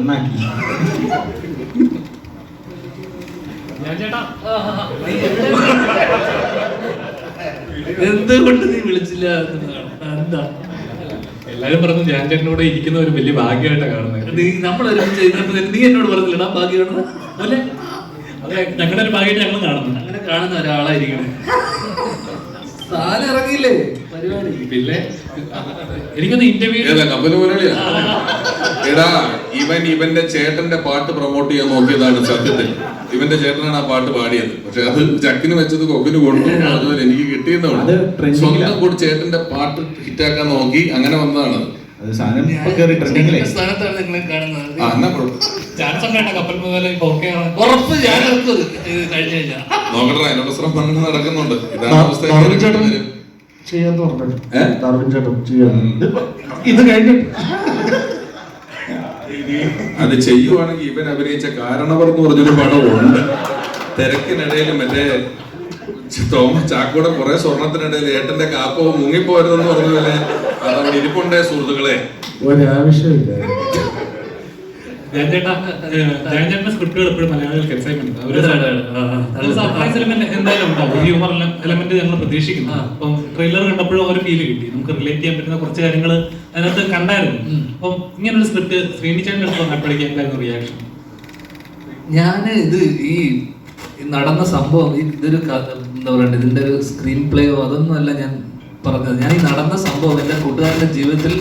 നന്നാക്കി. എന്തുകൊണ്ട് നീ വിളിച്ചില്ല എന്താ? എല്ലാരും പറഞ്ഞു ഞാൻ ചേട്ടനോട് ഇരിക്കുന്ന ഒരു വലിയ ഭാഗ്യമായിട്ടാണ് കാണുന്നത്. നീ ഇരുന്നപ്പോ നീ എന്നോട് പറഞ്ഞില്ലടാ ഭാഗ്യമാണ്? അല്ലെ? അതെ ഞങ്ങളുടെ ഒരു ഭാഗ്യമായിട്ട് ഞങ്ങൾ കാണുന്നു. അങ്ങനെ കാണുന്ന ഒരാളായിരിക്കണം. സാധനം ഇറങ്ങിയില്ലേ പരിപാടി. പിന്നെ? എനിക്കൊന്ന് ഇന്റർവ്യൂ കമ്പനി മുരളിയാ എടാ ഇവൻ ഇവന്റെ ചേട്ടന്റെ പാട്ട് പ്രൊമോട്ട് ചെയ്യാൻ നോക്കിയതാണ് സത്യത്തിൽ. ഇവന്റെ ചേട്ടനാണ് ആ പാട്ട് പാടിയത്. പക്ഷെ അത് ചക്കിന് വെച്ചത് കൊക്കിന് കൊണ്ടു അതുപോലെ എനിക്ക് trending സ്വന്തം. കൂടി ചേട്ടന്റെ പാട്ട് ഹിറ്റാക്കാൻ നോക്കി അങ്ങനെ വന്നതാണ്. അത്. അത് സാധനം ഇപ്പൊ കയറി ട്രെൻഡിങ്ങിലേ സ്ഥാനത്താണ് നിങ്ങളെ കാണുന്നത്. ചാൻസ് ഉണ്ടായിട്ട കപ്പൽ ഉറപ്പ് ഞാൻ ഇറക്കും ഇത് കഴിഞ്ഞ കഴിഞ്ഞാൽ നോക്കട്ടെ അതിനുള്ള ശ്രമം നടക്കുന്നുണ്ട്. ഇതാണ് അവസ്ഥ. ചെയ്യാൻ. ഇത് കഴിഞ്ഞിട്ട് അത് ചെയ്യുവാണെങ്കിൽ ഇവൻ അഭിനയിച്ച കാരണവർ എന്ന് പറഞ്ഞൊരു പടമുണ്ട് ഉണ്ട് തിരക്കിനിടയിൽ മറ്റേ തോമസ് ചാക്കോടെ കുറെ സ്വർണത്തിനിടയിൽ ഏട്ടന്റെ കാപ്പോ മുങ്ങിപ്പോരുതെന്ന് പറഞ്ഞ പോലെ അതവിടെ ഇരിപ്പുണ്ടേ സുഹൃത്തുക്കളെ. ഒരാവശ്യമില്ല ഞാൻ ചേട്ടാ ഞാൻ ചേട്ടന്റെ സ്ക്രിപ്റ്റുകൾ എപ്പോഴും മലയാളികൾക്ക് എക്സൈറ്റ്മെന്റ് ഒരു സർപ്രൈസ് എലമെന്റ് എന്തായാലും ഉണ്ടാവും ഹ്യൂമർ എലമെന്റ് ഞങ്ങൾ പ്രതീക്ഷിക്കുന്നു. അപ്പം ട്രെയിലർ കണ്ടപ്പോഴും ഒരു ഫീൽ കിട്ടി. നമുക്ക് റിലേറ്റ് ചെയ്യാൻ പറ്റുന്ന കുറച്ച് കാര്യങ്ങൾ അതിനകത്ത് കണ്ടായിരുന്നു. അപ്പം ഇങ്ങനൊരു സ്ക്രിപ്റ്റ് വന്നപ്പോഴേക്കും എന്തായിരുന്നു റിയാക്ഷൻ ഞാൻ ഇത് ഈ നടന്ന സംഭവം ഈ ഇതൊരു എന്താ പറയണ്ട ഇതിന്റെ ഒരു സ്ക്രീൻ പ്ലേയോ അതൊന്നും അല്ല ഞാൻ പറഞ്ഞത്. ഞാൻ ഈ നടന്ന സംഭവം എന്റെ കൂട്ടുകാരന്റെ ജീവിതത്തിൽ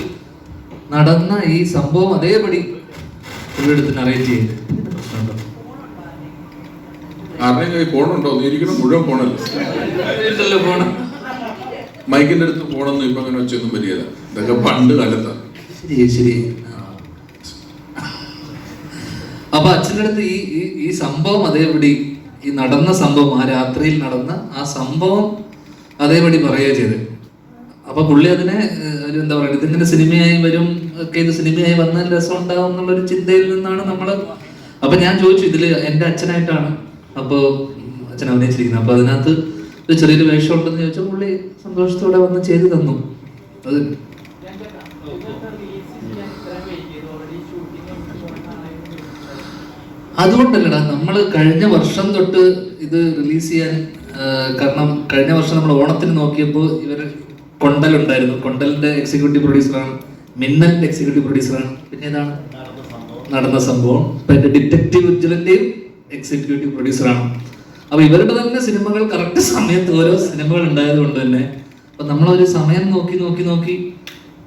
നടന്ന ഈ സംഭവം അതേപടി ഒരിടത്ത് നറേറ്റ് ചെയ്ത് പ്രശ്നമുണ്ടോ ആരുടെയും കൈ ഫോണുണ്ടോ? നീ ഇരിക്കണം മുഴുവൻ ഫോണല്ല? പോണം മൈക്കിന്റെ അടുത്ത് ഫോണൊന്നും ഇപ്പൊ അങ്ങനെ വെച്ചൊന്നും പറ്റിയല്ല ഇതൊക്കെ പണ്ട് കാലത്താണ് ശരി ശരി. അപ്പൊ അച്ഛന്റെ അടുത്ത് ഈ- ഈ സംഭവം അതേപടി ഈ നടന്ന സംഭവം ആ രാത്രിയിൽ നടന്ന ആ സംഭവം അതേപടി പറയുക ചെയ്ത്. അപ്പൊ പുള്ളി അതിനെ ഒരു എന്താ പറയുക ഇതിങ്ങനെ സിനിമയായി വരും ഒക്കെ ഇത് സിനിമയായി വന്നാൽ രസം ഉണ്ടാവും എന്നുള്ളൊരു ചിന്തയിൽ നിന്നാണ് നമ്മൾ അപ്പൊ ഞാൻ ചോദിച്ചു ഇതിൽ എന്റെ അച്ഛനായിട്ടാണ് അപ്പൊ ഉം, അച്ഛൻ അഭിനയിച്ചിരിക്കുന്നത്. അപ്പൊ അതിനകത്ത് ഒരു ചെറിയൊരു വേഷം ഉണ്ടെന്ന് ചോദിച്ചാൽ പുള്ളി സന്തോഷത്തോടെ വന്ന് ചെയ്തു തന്നു. അത് അതുകൊണ്ടല്ലടാ നമ്മൾ കഴിഞ്ഞ വർഷം തൊട്ട് ഇത് റിലീസ് ചെയ്യാൻ കാരണം കഴിഞ്ഞ വർഷം നമ്മൾ ഓണത്തിന് നോക്കിയപ്പോൾ ഇവർ കൊണ്ടലുണ്ടായിരുന്നു കൊണ്ടലിന്റെ എക്സിക്യൂട്ടീവ് പ്രൊഡ്യൂസറാണ് മിന്നലിന്റെ എക്സിക്യൂട്ടീവ് പ്രൊഡ്യൂസറാണ് പിന്നെ ഏതാണ് നടന്ന സംഭവം. എന്റെ ഡിറ്റക്റ്റീവ് ഉജ്ജ്വലന്റെയും എക്സിക്യൂട്ടീവ് പ്രൊഡ്യൂസറാണ് അപ്പൊ ഇവരുടെ തന്നെ സിനിമകൾ കറക്റ്റ് സമയത്ത് ഓരോ സിനിമകൾ ഉണ്ടായത് കൊണ്ട് തന്നെ. അപ്പൊ നമ്മളൊരു സമയം നോക്കി നോക്കി നോക്കി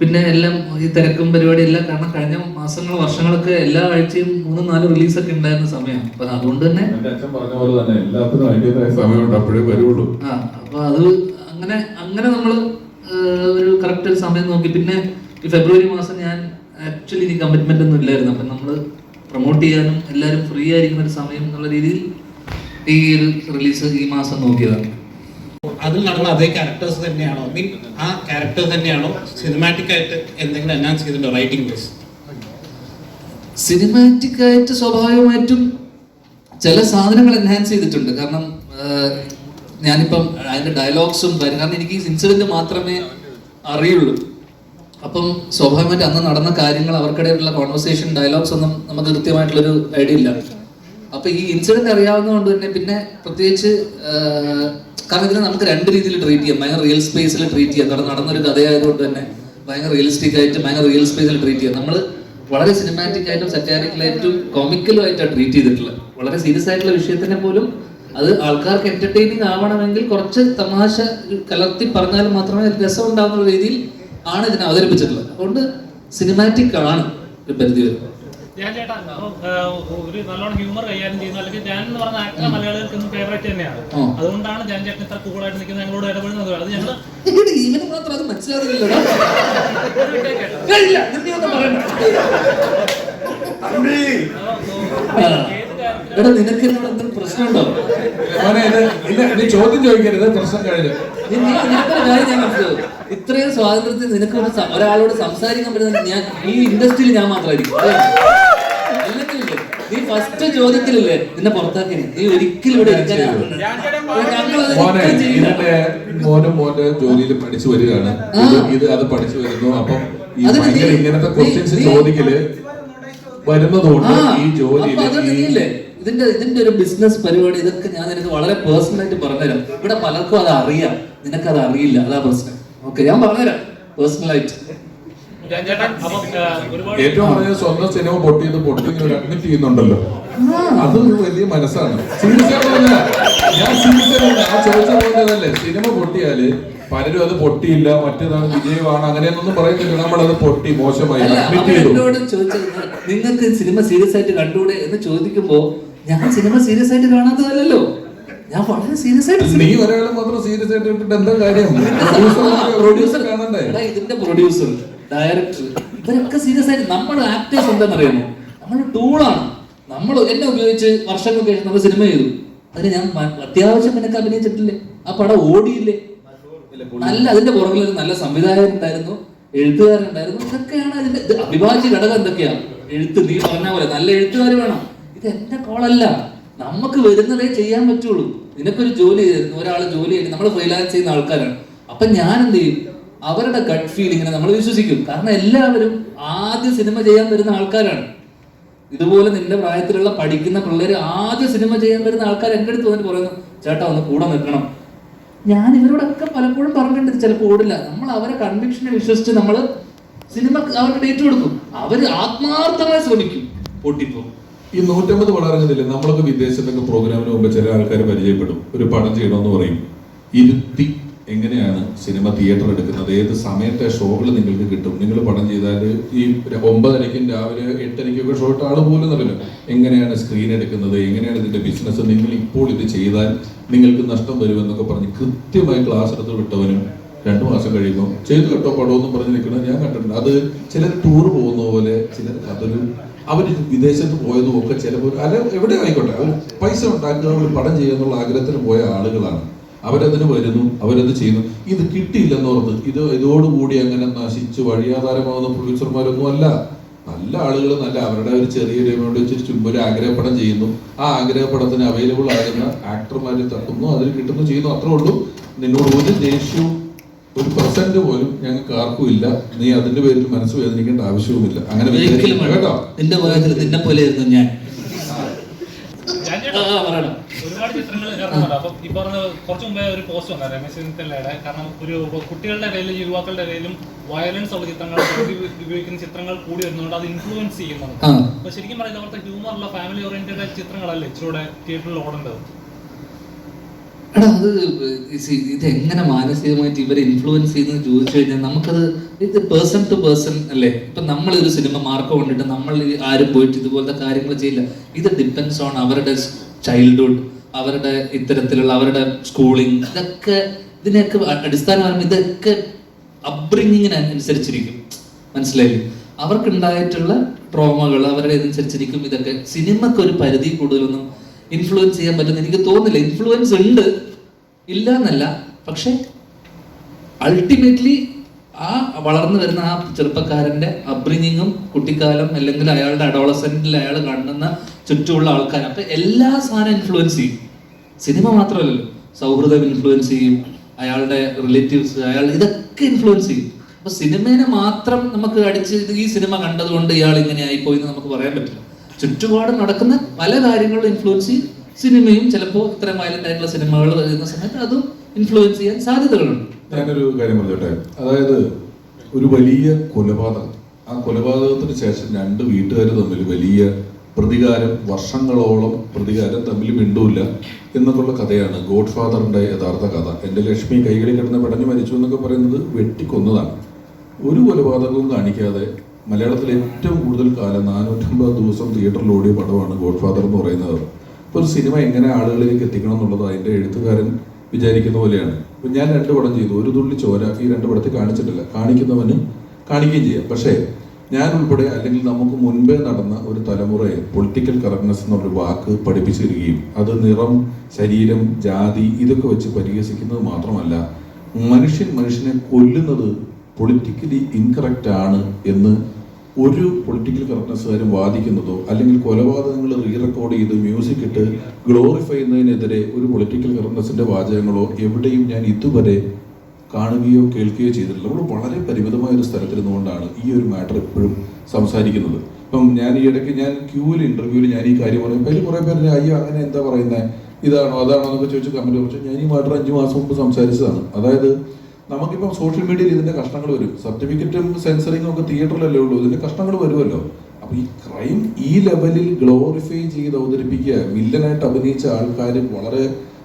പിന്നെ എല്ലാം ഈ തിരക്കും പരിപാടി എല്ലാം കാരണം കഴിഞ്ഞ മാസങ്ങൾ വർഷങ്ങളൊക്കെ എല്ലാ ആഴ്ചയും മൂന്ന് നാല് റിലീസ് ഒക്കെ ഉണ്ടായിരുന്ന സമയം അപ്പൊ അതുകൊണ്ട് തന്നെ ആ അപ്പൊ അത് അങ്ങനെ അങ്ങനെ നമ്മൾ ഒരു കറക്റ്റ് ഒരു സമയം നോക്കി. പിന്നെ ഈ ഫെബ്രുവരി മാസം ഞാൻ ആക്ച്വലി ഇനി കമ്മിറ്റ്മെന്റ് ഒന്നും ഇല്ലായിരുന്നു. അപ്പൊ നമ്മൾ പ്രൊമോട്ട് ചെയ്യാനും എല്ലാവരും ഫ്രീ ആയിരിക്കുന്ന ഒരു സമയം എന്നുള്ള രീതിയിൽ ഈ ഒരു റിലീസ് ഈ മാസം നോക്കിയതാണ്. അതിൽ നടന്ന അതേ ക്യാരക്ടേഴ്സ് തന്നെയാണോ? മീൻ ആ ക്യാരക്ടർ തന്നെയാണോ സിനിമാറ്റിക് ആയിട്ട് എന്തെങ്കിലും അനൗൺസ് ചെയ്തിട്ടുണ്ടോ റൈറ്റിംഗ് വൈസ് സിനിമാറ്റിക് ആയിട്ട് സ്വാഭാവികമായിട്ടും ചില സാധനങ്ങൾ എൻഹാൻസ് ചെയ്തിട്ടുണ്ട്. കാരണം ഞാനിപ്പം അതിന്റെ ഡയലോഗ്സും കാര്യം കാരണം എനിക്ക് ഇൻസിഡന്റ് മാത്രമേ അറിയുള്ളൂ. അപ്പം സ്വാഭാവികമായിട്ട് അന്ന് നടന്ന കാര്യങ്ങൾ അവർക്കിടയിലുള്ള കോൺവെർസേഷൻ ഡയലോഗ്സ് ഒന്നും നമുക്ക് കൃത്യമായിട്ടുള്ളൊരു ഐഡിയ ഇല്ല. അപ്പൊ ഈ ഇൻസിഡന്റ് അറിയാവുന്നതുകൊണ്ട് തന്നെ പിന്നെ പ്രത്യേകിച്ച് കാരണം ഇതിനെ നമുക്ക് രണ്ട് രീതിയിൽ ട്രീറ്റ് ചെയ്യാം. ഭയങ്കര റിയൽ സ്പേസിൽ ട്രീറ്റ് ചെയ്യാം. കാരണം നടന്നൊരു കഥയായതുകൊണ്ട് തന്നെ ഭയങ്കര റിയലിസ്റ്റിക് ആയിട്ട് ഭയങ്കര റിയൽ സ്പേസിൽ ട്രീറ്റ് ചെയ്യാം. നമ്മൾ വളരെ സിനിമാറ്റിക് ആയിട്ടും സറ്റാരിക്കലായിട്ടും കോമിക്കലും ആയിട്ടാണ് ട്രീറ്റ് ചെയ്തിട്ടുള്ളത്. വളരെ സീരിയസ് ആയിട്ടുള്ള വിഷയത്തിനെ പോലും അത് ആൾക്കാർക്ക് എന്റർടൈനിങ് ആവണമെങ്കിൽ കുറച്ച് തമാശ കലർത്തി പറഞ്ഞാൽ മാത്രമേ രസം ഉണ്ടാകുന്ന രീതിയിൽ ആണ് ഇതിനെ അവതരിപ്പിച്ചിട്ടുള്ളത്. അതുകൊണ്ട് സിനിമാറ്റിക് ആണ് ഒരു പരിധി വരെ. ഞാൻ ചേട്ടാ ഒരു നല്ലോണം ഹ്യൂമർ കൈകാര്യം ചെയ്യുന്ന അല്ലെങ്കിൽ ഞാൻ എന്ന് പറഞ്ഞ ആക്ടർ മലയാളികൾക്ക് ഇന്ന് ഫേവറേറ്റ് തന്നെയാണ്. അതുകൊണ്ടാണ് ഞാൻ ചേട്ടൻ ഇത്ര കൂളായിട്ട് നിൽക്കുന്നത് ഞങ്ങളോട് ഇടപെടുന്നത് അത് ഞങ്ങൾ ഇവന് മാത്രം അത് മനസ്സിലാകുന്നില്ലടാ എടാ നിനക്ക് എന്നോട് എന്തെങ്കിലും പ്രശ്നമുണ്ടോ മോനെ ഇത് ഇല്ല നീ ചോദ്യം ചോദിക്കരുത് പ്രശ്നം കഴിഞ്ഞു. നിനക്കൊരു കാര്യം ഞാൻ മനസ്സിലാവും ഇത്രയും സ്വാതന്ത്ര്യത്തിൽ നിനക്ക് ഒരു ഒരാളോട് സംസാരിക്കാൻ പറ്റുന്ന ഞാൻ ഈ ഇൻഡസ്ട്രിയിൽ ഞാൻ മാത്രമായിരിക്കും. നീ ഫസ്റ്റ് ചോദ്യത്തിലല്ലേ നിന്നെ പുറത്താക്കി നീ ഒരിക്കലും ഇവിടെ മോനെ. ഇതിന്റെ മോന്റെ ജോലിയിൽ പഠിച്ചു വരികയാണ്. ഇത് അത് പഠിച്ചു വരുന്നു. അപ്പം ഇങ്ങനത്തെ ക്വസ്റ്റ്യൻസ് ചോദിക്കൽ വരുന്നതുകൊണ്ട് ഈ ജോലിയിൽ ഇതിന്റെ ഇതിന്റെ ഒരു ബിസിനസ് പരിപാടി ഇതൊക്കെ ഞാൻ നിനക്ക് വളരെ പേഴ്സണൽ ആയിട്ട് പറഞ്ഞുതരാം. ഇവിടെ പലർക്കും അത് അറിയാം. നിനക്ക് അത് അറിയില്ല. അതാ പ്രശ്നം. ഓക്കെ ഞാൻ പറഞ്ഞുതരാം. പേഴ്സണൽ ആയിട്ട്. ഏറ്റവും പറഞ്ഞ സ്വന്തം സിനിമ പൊട്ടിയത് പൊട്ടി അഡ്മിറ്റ് ചെയ്യുന്നുണ്ടല്ലോ. അതൊരു വലിയ മനസ്സാണ്. സീരിയസ്. ഞാൻ സീരിയസ് ആ ചോദിച്ച പോലെതല്ലേ സിനിമ പൊട്ടിയാൽ പലരും അത് പൊട്ടിയില്ല മറ്റേതാണ് വിജയമാണ് അങ്ങനെയൊന്നും പറയുന്നില്ല നമ്മളത് പൊട്ടി മോശമായി. എന്നോട് ചോദിച്ചത് നിങ്ങൾക്ക് സിനിമ സീരിയസ് ആയിട്ട് കണ്ടുകൂടെ എന്ന് ചോദിക്കുമ്പോ ഞാൻ സിനിമ സീരിയസ് ആയിട്ട് കാണാത്തതല്ലോ ഞാൻ വളരെ സീരിയസ് ആയിട്ട് നീ ഒരാളെ മാത്രം സീരിയസ് ആയിട്ട് ഇട്ടിട്ട് എന്താ കാര്യം? പ്രൊഡ്യൂസർ കാണണ്ടേ? ഇതിന്റെ പ്രൊഡ്യൂസർ ഡയറക്ടർ ഇവരൊക്കെ സീരിയസ് ആയിട്ട് നമ്മൾ ആക്ടേഴ്സ് എന്താണെന്ന് അറിയാമോ നമ്മൾ ടൂളാണ് നമ്മൾ എന്നെ ഉപയോഗിച്ച് വർഷങ്ങൾക്ക് ശേഷം നമ്മൾ സിനിമ ചെയ്തു. അതിന് ഞാൻ അത്യാവശ്യം നിനക്ക് അഭിനയിച്ചിട്ടില്ലേ? ആ പടം ഓടിയില്ലേ? നല്ല അതിന്റെ പുറകിൽ ഒരു നല്ല സംവിധായകൻ ഉണ്ടായിരുന്നു എഴുത്തുകാരുണ്ടായിരുന്നു ഇതൊക്കെയാണ് അതിന്റെ അഭിഭാജ്യ ഘടകം എന്തൊക്കെയാ? എഴുത്ത് നീ പറഞ്ഞ പോലെ നല്ല എഴുത്തുകാർ വേണം. ഇത് എന്റെ കോളല്ല. നമുക്ക് വരുന്നതേ ചെയ്യാൻ പറ്റുള്ളൂ. നിനക്കൊരു ജോലി തരുന്നു ഒരാൾ ജോലി ചെയ്ത് നമ്മൾ ഫ്രീലാൻസ് ചെയ്യുന്ന ആൾക്കാരാണ്. അപ്പൊ ഞാൻ എന്ത് ചെയ്യും? അവരുടെ ഗട്ട് ഫീലിങ്ങിനെ നമ്മൾ വിശ്വസിക്കും. കാരണം എല്ലാവരും ആദ്യ സിനിമ ചെയ്യാൻ വരുന്ന ആൾക്കാരാണ്. ഇതുപോലെ നിന്റെ പ്രായത്തിലുള്ള പഠിക്കുന്ന പിള്ളേർ ആദ്യ സിനിമ ചെയ്യാൻ വരുന്ന ആൾക്കാർ എന്റെ അടുത്ത് വന്നിട്ട് പറയുന്നു ചേട്ടാ ഒന്ന് കൂടെ നിൽക്കണം. ഞാൻ ഇവരോടൊക്കെ പലപ്പോഴും പറഞ്ഞിട്ടുണ്ട് ചിലപ്പോൾ ഓടില്ല. നമ്മൾ അവരെ കൺവിക്ഷനെ വിശ്വസിച്ച് നമ്മൾ സിനിമ അവർക്ക് ഡേറ്റ് കൊടുക്കും. അവർ ആത്മാർത്ഥമായി ശ്രമിക്കും. പൊട്ടിപ്പോ. ഈ നൂറ്റമ്പത് വളർന്നതില്ലേ നമ്മളൊക്കെ വിദേശത്തൊക്കെ പ്രോഗ്രാമിന് മുമ്പ് ചില ആൾക്കാർ പരിചയപ്പെടും. ഒരു പടം ചെയ്യണമെന്ന് പറയും. ഇരുത്തി എങ്ങനെയാണ് സിനിമ തിയേറ്റർ എടുക്കുന്നത്? ഏത് സമയത്തെ ഷോകൾ നിങ്ങൾക്ക് കിട്ടും? നിങ്ങൾ പടം ചെയ്താൽ ഈ ഒമ്പതരയ്ക്കും രാവിലെ എട്ടരയ്ക്കൊക്കെ ഷോ ഇട്ട ആൾ പോലും എന്നറിയില്ല എങ്ങനെയാണ് സ്ക്രീൻ എടുക്കുന്നത്? എങ്ങനെയാണ് ഇതിന്റെ ബിസിനസ് നിങ്ങൾ ഇപ്പോൾ ഇത് ചെയ്താൽ നിങ്ങൾക്ക് നഷ്ടം വരുമെന്നൊക്കെ പറഞ്ഞ് കൃത്യമായി ക്ലാസ് എടുത്ത് വിട്ടവനും രണ്ടു മാസം കഴിയുമ്പോൾ ചെയ്തു കേട്ടോ എന്ന് പറഞ്ഞ് നിൽക്കുന്നത് ഞാൻ കണ്ടിട്ടുണ്ട്. അത് ചിലർ ടൂർ പോകുന്ന പോലെ ചിലർ അതൊരു അവർ വിദേശത്ത് പോയതും ഒക്കെ ചിലപ്പോൾ അല്ല എവിടെ ആയിക്കോട്ടെ. അവർ പൈസ ഉണ്ടാക്കുക ഒരു പടം ചെയ്യുക എന്നുള്ള ആഗ്രഹത്തിന് പോയ ആളുകളാണ്. അവരതിന് വരുന്നു അവരത് ചെയ്യുന്നു. ഇത് കിട്ടിയില്ലെന്നോർത്ത് ഇത് ഇതോടുകൂടി അങ്ങനെ നശിച്ച് വഴിയാധാരമാകുന്ന പ്രൊഡ്യൂസർമാരൊന്നും അല്ല. നല്ല ആളുകൾ നല്ല അവരുടെ ഒരു ചെറിയൊരു എമൗണ്ട് വെച്ച് ചുമ്പൊരു ഒരു ആഗ്രഹപ്പടം ചെയ്യുന്നു. ആ ആഗ്രഹപ്പടത്തിന് അവൈലബിൾ ആകുന്ന ആക്ടർമാരെ തട്ടുന്നു അതിൽ കിട്ടുന്നു ചെയ്യുന്നു. അത്രേ ഉള്ളൂ. നിന്നോട് ഒരു ദേഷ്യവും ഒരു പെർസെന്റ് പോലും ഞങ്ങൾക്ക് ആർക്കും ഇല്ല. നീ അതിന്റെ പേരിൽ മനസ്സ് വേദനിക്കേണ്ട ആവശ്യവുമില്ല. അങ്ങനെ കേട്ടോ. നിന്റെ പോലെ ഞാൻ. ഞാൻ പറയണം. ഒരുപാട് ചിത്രങ്ങൾ ഇറങ്ങുന്നുണ്ട് അപ്പം ഈ പറഞ്ഞ കുറച്ച് മുമ്പേ ഒരു പോസ്റ്റ് വന്നു. രമേശ് ചെന്നിത്തലയുടെ. കാരണം ഒരു കുട്ടികളുടെ ഇടയിലും യുവാക്കളുടെ ഇടയിലും വയലൻസ് ഉള്ള ചിത്രങ്ങൾ ഉപയോഗിക്കുന്ന ചിത്രങ്ങൾ കൂടി വരുന്നുണ്ട്. അത് ഇൻഫ്ലുവൻസ് ചെയ്യുന്നുണ്ട്. അപ്പൊ ശരിക്കും പറയുന്നത് അവിടുത്തെ ഹ്യൂമറുള്ള ഫാമിലി ഓറിയന്റഡ് ചിത്രങ്ങളല്ലേ ഇച്ചിലൂടെ തിയേറ്ററിൽ ഓടേണ്ടത്? എടാ അത് ഇത് എങ്ങനെ മാനസികമായിട്ട് ഇവരെ ഇൻഫ്ലുവൻസ് ചെയ്യുന്നത് ചോദിച്ചു കഴിഞ്ഞാൽ നമുക്കത് ഇത് പേഴ്സൺ ടു പേഴ്സൺ അല്ലേ? ഇപ്പൊ നമ്മൾ ഒരു സിനിമ മാർക്ക് കൊണ്ടിട്ട് നമ്മൾ ആരും പോയിട്ട് ഇതുപോലത്തെ കാര്യങ്ങൾ ചെയ്യില്ല. ഇത് ഡിപ്പെൻസ് ഓൺ അവരുടെ ചൈൽഡ്ഹുഡ് അവരുടെ ഇത്തരത്തിലുള്ള അവരുടെ സ്കൂളിംഗ് ഇതൊക്കെ ഇതിനെയൊക്കെ അടിസ്ഥാനപരമായി ഇതൊക്കെ അപ്ബ്രിങ്ങിങ്ങിന് അനുസരിച്ചിരിക്കും. മനസ്സിലായി അവർക്കുണ്ടായിട്ടുള്ള ട്രോമകൾ അവരുടെ അനുസരിച്ചിരിക്കും. ഇതൊക്കെ സിനിമക്ക് ഒരു പരിധി കൂടുതലൊന്നും ഇൻഫ്ലുവൻസ് ചെയ്യാൻ പറ്റുന്ന എനിക്ക് തോന്നുന്നില്ല. ഇൻഫ്ലുവൻസ് ഉണ്ട്. ഇല്ല എന്നല്ല പക്ഷെ അൾട്ടിമേറ്റ്ലി ആ വളർന്നു വരുന്ന ആ ചെറുപ്പക്കാരന്റെ അബ്രിങ്ങിങ്ങും കുട്ടിക്കാലം അല്ലെങ്കിൽ അയാളുടെ അഡോളസെന്റിൽ അയാൾ കാണുന്ന ചുറ്റുമുള്ള ആൾക്കാർ അപ്പൊ എല്ലാ സാധനം ഇൻഫ്ലുവൻസ് ചെയ്യും. സിനിമ മാത്രമല്ലല്ലോ. സൗഹൃദം ഇൻഫ്ലുവൻസ് ചെയ്യും. അയാളുടെ റിലേറ്റീവ്സ് അയാൾ ഇതൊക്കെ ഇൻഫ്ലുവൻസ് ചെയ്യും. അപ്പൊ സിനിമേനെ മാത്രം നമുക്ക് അടിച്ച് ഈ സിനിമ കണ്ടതുകൊണ്ട് ഇയാൾ ഇങ്ങനെ ആയിപ്പോയി എന്ന് നമുക്ക് പറയാൻ പറ്റില്ല. ചുറ്റുപാടും നടക്കുന്ന പല കാര്യങ്ങളും ഇൻഫ്ലുവൻസ് ചെയ്യും. സിനിമയും ചിലപ്പോൾ ഇത്തരം വയലന്റ് ആയിട്ടുള്ള സിനിമകൾ വരുന്ന സമയത്ത് അതും ഇൻഫ്ലുവൻസ് ചെയ്യാൻ സാധ്യതകളുണ്ട്. ഞാനൊരു കാര്യം പറഞ്ഞോട്ടെ? അതായത് ഒരു വലിയ കൊലപാതകം. ആ കൊലപാതകത്തിന് ശേഷം രണ്ട് വീട്ടുകാർ തമ്മിൽ വലിയ പ്രതികാരം വർഷങ്ങളോളം പ്രതികാരം തമ്മിൽ മിണ്ടൂല്ല എന്നൊക്കെയുള്ള കഥയാണ് ഗോഡ് ഫാദറിന്റെ യഥാർത്ഥ കഥ. എന്റെ ലക്ഷ്മി കൈകളിൽ കിടന്ന് പടഞ്ഞു മരിച്ചു എന്നൊക്കെ പറയുന്നത് വെട്ടിക്കൊന്നതാണ്. ഒരു കൊലപാതകവും കാണിക്കാതെ മലയാളത്തിൽ ഏറ്റവും കൂടുതൽ കാലം നാനൂറ്റമ്പത് ദിവസം തിയേറ്ററിൽ ഓടിയ പടമാണ് ഗോഡ് ഫാദർ എന്ന് പറയുന്നത്. അപ്പോൾ ഒരു സിനിമ എങ്ങനെ ആളുകളിലേക്ക് എത്തിക്കണം എന്നുള്ളത് അതിന്റെ എഴുത്തുകാരൻ വിചാരിക്കുന്ന പോലെയാണ്. ഞാൻ രണ്ട് പടം ചെയ്തു. ഒരു തുള്ളി ചോര ഈ രണ്ട് പടത്തിൽ കാണിച്ചിട്ടില്ല. കാണിക്കുന്നവന് കാണിക്കുകയും ചെയ്യാം. പക്ഷേ ഞാൻ ഉൾപ്പെടെ അല്ലെങ്കിൽ നമുക്ക് മുൻപേ നടന്ന ഒരു തലമുറയെ പൊളിറ്റിക്കൽ കറക്റ്റ്നെസ് എന്നൊരു വാക്ക് പഠിപ്പിച്ചിരിക്കുകയും അത് നിറം ശരീരം ജാതി ഇതൊക്കെ വെച്ച് പരിഹസിക്കുന്നത് മാത്രമല്ല മനുഷ്യൻ മനുഷ്യനെ കൊല്ലുന്നത് പൊളിറ്റിക്കലി ഇൻകറക്റ്റ് ആണ് എന്ന് ഒരു പൊളിറ്റിക്കൽ കറക്റ്റ്നെസ്സുകാരും വാദിക്കുന്നതോ അല്ലെങ്കിൽ കൊലപാതകങ്ങൾ റീ റെക്കോർഡ് ചെയ്ത് മ്യൂസിക് ഇട്ട് ഗ്ലോറിഫൈ ചെയ്യുന്നതിനെതിരെ ഒരു പൊളിറ്റിക്കൽ കറക്റ്റ്നെസ്സിന്റെ വാചകങ്ങളോ എവിടെയും ഞാൻ ഇതുവരെ കാണുകയോ കേൾക്കുകയോ ചെയ്തിട്ടില്ല. നമ്മൾ വളരെ പരിമിതമായ ഒരു സ്ഥലത്തിരുന്നുകൊണ്ടാണ് ഈ ഒരു മാറ്റർ എപ്പോഴും സംസാരിക്കുന്നത്. ഇപ്പം ഞാൻ ഈ ഇടയ്ക്ക് ഞാൻ ക്യൂവിൽ ഇന്റർവ്യൂവിൽ ഞാൻ ഈ കാര്യം പറയും അതിൽ കുറെ പേര് അയ്യോ അങ്ങനെ എന്താ പറയുന്നത് ഇതാണോ അതാണോ എന്നൊക്കെ ചോദിച്ച് കമന്റ് കുറച്ച് ഞാൻ ഈ മാറ്റർ അഞ്ച് മാസം മുമ്പ് സംസാരിച്ചതാണ്. അതായത് നമുക്കിപ്പം സോഷ്യൽ മീഡിയയിൽ ഇതിന്റെ കഷ്ണങ്ങൾ വരും. സർട്ടിഫിക്കറ്റും സെൻസറിങ്ങും ഒക്കെ തിയേറ്ററിലല്ലേ ഉള്ളൂ. ഇതിന്റെ കഷ്ണങ്ങൾ വരുമല്ലോ. അപ്പൊ ഈ ക്രൈം ഈ ലെവലിൽ ഗ്ലോറിഫൈ ചെയ്ത് അവതരിപ്പിക്കുക വില്ലനായിട്ട് അഭിനയിച്ച ആൾക്കാർ വളരെ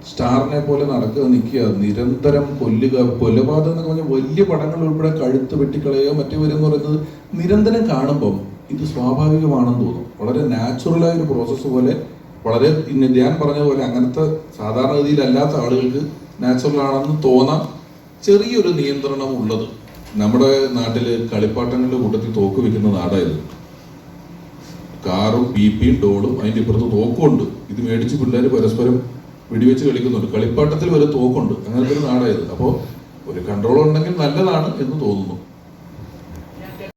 സ്റ്റാറിനെ പോലെ നടക്കുക നിൽക്കുക നിരന്തരം കൊല്ലുക കൊലപാതകം എന്നൊക്കെ പറഞ്ഞാൽ വലിയ പടങ്ങൾ ഉൾപ്പെടെ കഴുത്ത് വെട്ടിക്കളയുക മറ്റു വരും പറയുന്നത് നിരന്തരം കാണുമ്പം ഇത് സ്വാഭാവികമാണെന്ന് തോന്നും. വളരെ നാച്ചുറലായ ഒരു പ്രോസസ്സ് പോലെ വളരെ ഞാൻ പറഞ്ഞ പോലെ അങ്ങനത്തെ സാധാരണഗതിയിലല്ലാത്ത ആളുകൾക്ക് നാച്ചുറൽ ആണെന്ന് തോന്നാം. ചെറിയൊരു നിയന്ത്രണം ഉള്ളത് നമ്മുടെ നാട്ടിൽ കളിപ്പാട്ടങ്ങളുടെ കൂട്ടത്തിൽ തോക്ക് വെക്കുന്ന നാടായത് കാറും ബിപിയും ഡോളും അതിന്റെ ഇപ്പുറത്ത് തോക്കുമുണ്ട് ഇത് മേടിച്ച് പിള്ളേർ പരസ്പരം വെടിവെച്ച് കളിക്കുന്നുണ്ട്. കളിപ്പാട്ടത്തിൽ വരെ തോക്കുണ്ട്. അങ്ങനത്തെ ഒരു നാടായത് അപ്പോൾ ഒരു കൺട്രോൾ ഉണ്ടെങ്കിൽ നല്ലതാണ് എന്ന് തോന്നുന്നു.